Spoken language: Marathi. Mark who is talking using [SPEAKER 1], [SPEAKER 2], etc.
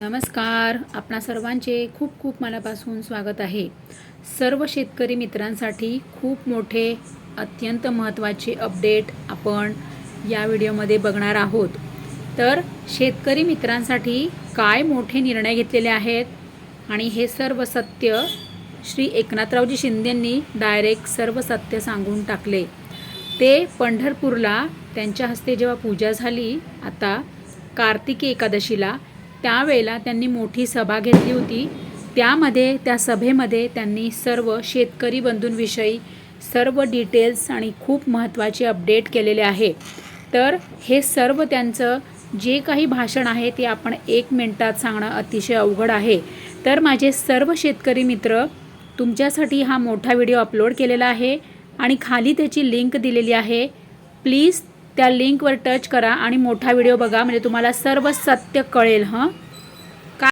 [SPEAKER 1] नमस्कार. आपणा सर्वांचे खूप खूप मनापासून स्वागत आहे. सर्व शेतकरी मित्रांसाठी खूप मोठे अत्यंत महत्त्वाचे अपडेट आपण या व्हिडिओमध्ये बघणार आहोत. तर शेतकरी मित्रांसाठी काय मोठे निर्णय घेतलेले आहेत? आणि हे सर्व सत्य श्री एकनाथरावजी शिंदेंनी डायरेक्ट सर्व सत्य सांगून टाकले. ते पंढरपूरला त्यांच्या हस्ते जेव्हा पूजा झाली आता कार्तिकी एकादशीला त्यावेळेला त्यांनी मोठी सभा घेतली होती. त्यामध्ये त्या सभेमध्ये त्यांनी सर्व शेतकरी बंधूंविषयी सर्व डिटेल्स आणि खूप महत्त्वाचे अपडेट केलेले आहे. तर हे सर्व त्यांचं जे काही भाषण आहे ते आपण एक मिनटात सांगणं अतिशय अवघड आहे. तर माझे सर्व शेतकरी मित्र तुमच्यासाठी हा मोठा व्हिडिओ अपलोड केलेला आहे आणि खाली त्याची लिंक दिलेली आहे. प्लीज त्या लिंकवर टच करा आणि मोठा व्हिडिओ बघा. म्हणजे तुम्हाला सर्व सत्य कळेल हं?